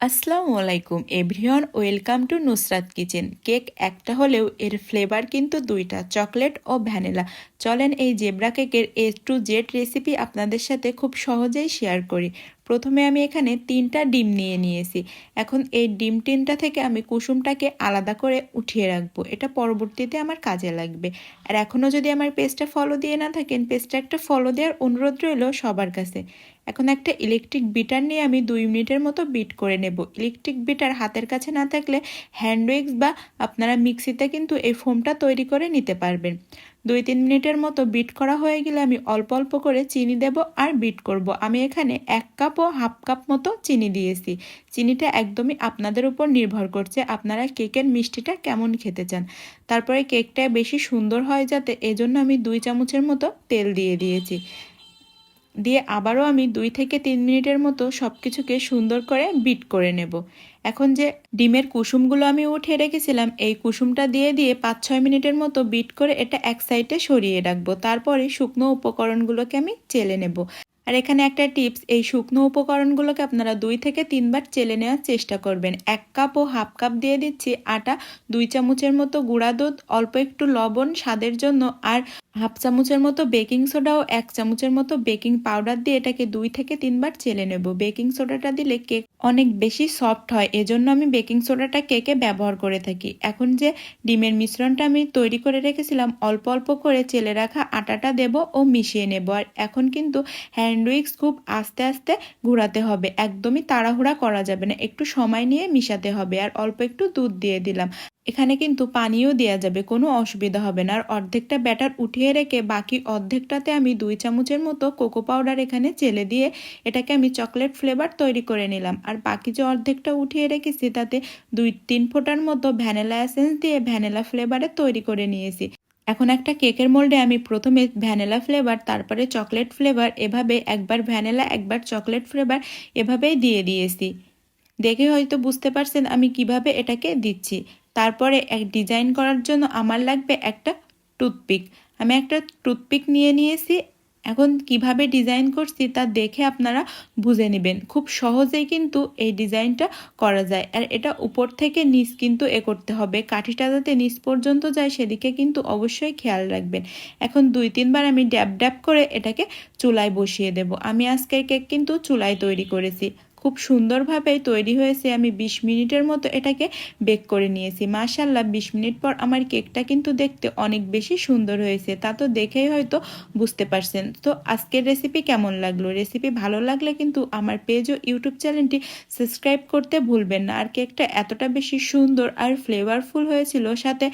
আসসালামু আলাইকুম, everyone, welcome to Nusrat kitchen. Cake একটা হলেও এর ফ্লেভার কিন্তু দুইটা, চকলেট ও ভ্যানিলা। চলেন এই জেব্রা কেকের এ টু জেড রেসিপি আপনাদের সাথে খুব সহজেই শেয়ার করি। প্রথমে আমি এখানে তিনটা ডিম নিয়ে নিয়েছি। এখন এই ডিম তিনটা থেকে আমি কুসুমটাকে আলাদা করে উঠিয়ে রাখব। এটা পরবর্তীতে আমার কাজে লাগবে। আর এখনও যদি আমার পেজটা ফলো দিয়ে না থাকেন পেজটা একটা ফলো দেওয়ার অনুরোধ রইল সবার কাছে। এখন একটা ইলেকট্রিক বিটার নিয়ে আমি দুই মিনিটের মতো বিট করে নেব। ইলেকট্রিক বিটার হাতের কাছে না থাকলে হ্যান্ড উইক্স বা আপনারা মিক্সিতে কিন্তু এই ফোমটা তৈরি করে নিতে পারবেন। দুই তিন মিনিটের মতো বিট করা হয়ে গেলে আমি অল্প অল্প করে চিনি দেব আর বিট করব। আমি এখানে এক কাপ ও হাফ কাপ মতো চিনি দিয়েছি। চিনিটা একদমই আপনাদের উপর নির্ভর করছে আপনারা কেকের মিষ্টিটা কেমন খেতে চান। তারপরে কেকটা বেশি সুন্দর হয় যাতে এজন্য আমি দুই চামচের মতো তেল দিয়ে দিয়েছি। দিয়ে আবারও আমি দুই থেকে তিন মিনিটের মতো সব কিছুকে সুন্দর করে বিট করে নেব। এখন যে ডিমের কুসুমগুলো আমি উঠিয়ে রেখেছিলাম, এই কুসুমটা দিয়ে দিয়ে পাঁচ ছয় মিনিটের মতো বিট করে এটা এক সাইডে সরিয়ে রাখব। তারপরে শুকনো উপকরণগুলোকে আমি চেলে নেব। আর এখানে একটা টিপস, এই শুকনো উপকরণগুলোকে আপনারা দুই থেকে তিনবার চেলে নেওয়ার চেষ্টা করবেন। এক কাপ ও হাফ কাপ দিয়ে দিচ্ছি আটা, দুই চামচের মতো গুঁড়া দুধ, অল্প একটু লবণ, স্বাদের জন্য, আর হাফ চামচের মতো বেকিং সোডা ও এক চামচের মতো বেকিং পাউডার দিয়ে এটাকে দুই থেকে তিনবার চেলে নেব। বেকিং সোডাটা দিলে কেক অনেক বেশি সফট হয়, এজন্য আমি বেকিং সোডাটা কেকে ব্যবহার করে থাকি। এখন যে ডিমের মিশ্রণটা আমি তৈরি করে রেখেছিলাম, অল্প অল্প করে চেলে রাখা আটাটা দেব ও মিশিয়ে নেব। আর এখন কিন্তু হ্যান্ড উইক্স খুব আস্তে আস্তে ঘোরাতে হবে, একদমই তাড়াহুড়া করা যাবে না, একটু সময় নিয়ে মিশাতে হবে। আর অল্প একটু দুধ দিয়ে দিলাম, এখানে কিন্তু পানিও দেওয়া যাবে, কোনো অসুবিধা হবে না। আর অর্ধেকটা ব্যাটার উঠিয়ে রেখে বাকি অর্ধেকটাতে আমি দুই চামচের মতো কোকো পাউডার এখানে চেলে দিয়ে এটাকে আমি চকলেট ফ্লেভার তৈরি করে নিলাম। আর বাকি যে অর্ধেকটা উঠিয়ে রেখেছি, তাতে দুই তিন ফোঁটার মতো ভ্যানিলা এসেন্স দিয়ে ভ্যানিলা ফ্লেভারে তৈরি করে নিয়েছি। এখন একটা কেকের মোল্ডে আমি প্রথমে ভ্যানিলা ফ্লেভার, তারপরে চকলেট ফ্লেভার, এভাবে একবার ভ্যানিলা, একবার চকলেট ফ্লেভার এভাবেই দিয়ে দিয়েছি। দেখে হয়তো বুঝতে পারছেন আমি কীভাবে এটাকে দিচ্ছি। তারপরে এক ডিজাইন করার জন্য আমার লাগবে একটা টুথপিক আমি একটা টুথপিক নিয়ে নিয়েছি। এখন কীভাবে ডিজাইন করছি তা দেখে আপনারা বুঝে নেবেন। খুব সহজেই কিন্তু এই ডিজাইনটা করা যায়। আর এটা উপর থেকে নিচ কিন্তু এ করতে হবে। কাঠিটা যাতে নিচ পর্যন্ত যায় সেদিকে কিন্তু অবশ্যই খেয়াল রাখবেন। এখন দুই, তিনবার আমি ড্যাব ড্যাব করে এটাকে চুলায় বসিয়ে দেব। আমি আজকের কেক কিন্তু চুলায় তৈরি করেছি। খুব সুন্দরভাবে তৈরি হয়েছে। আমি ২০ মিনিটের মতো এটাকে বেক করে নিয়েছি। মাশাল্লাহ ২০ মিনিট পর আমার কেকটা কিন্তু দেখতে অনেক বেশি সুন্দর হয়েছে। তা তো দেখেই হয়তো বুঝতে পারছেন। তো আজকের রেসিপি কেমন লাগল? রেসিপি ভালো লাগলে কিন্তু আমার পেজ ও ইউটিউব চ্যানেলটি সাবস্ক্রাইব করতে ভুলবেন না। আর কেকটা এতটা বেশি সুন্দর আর ফ্লেভারফুল হয়েছিল, সাথে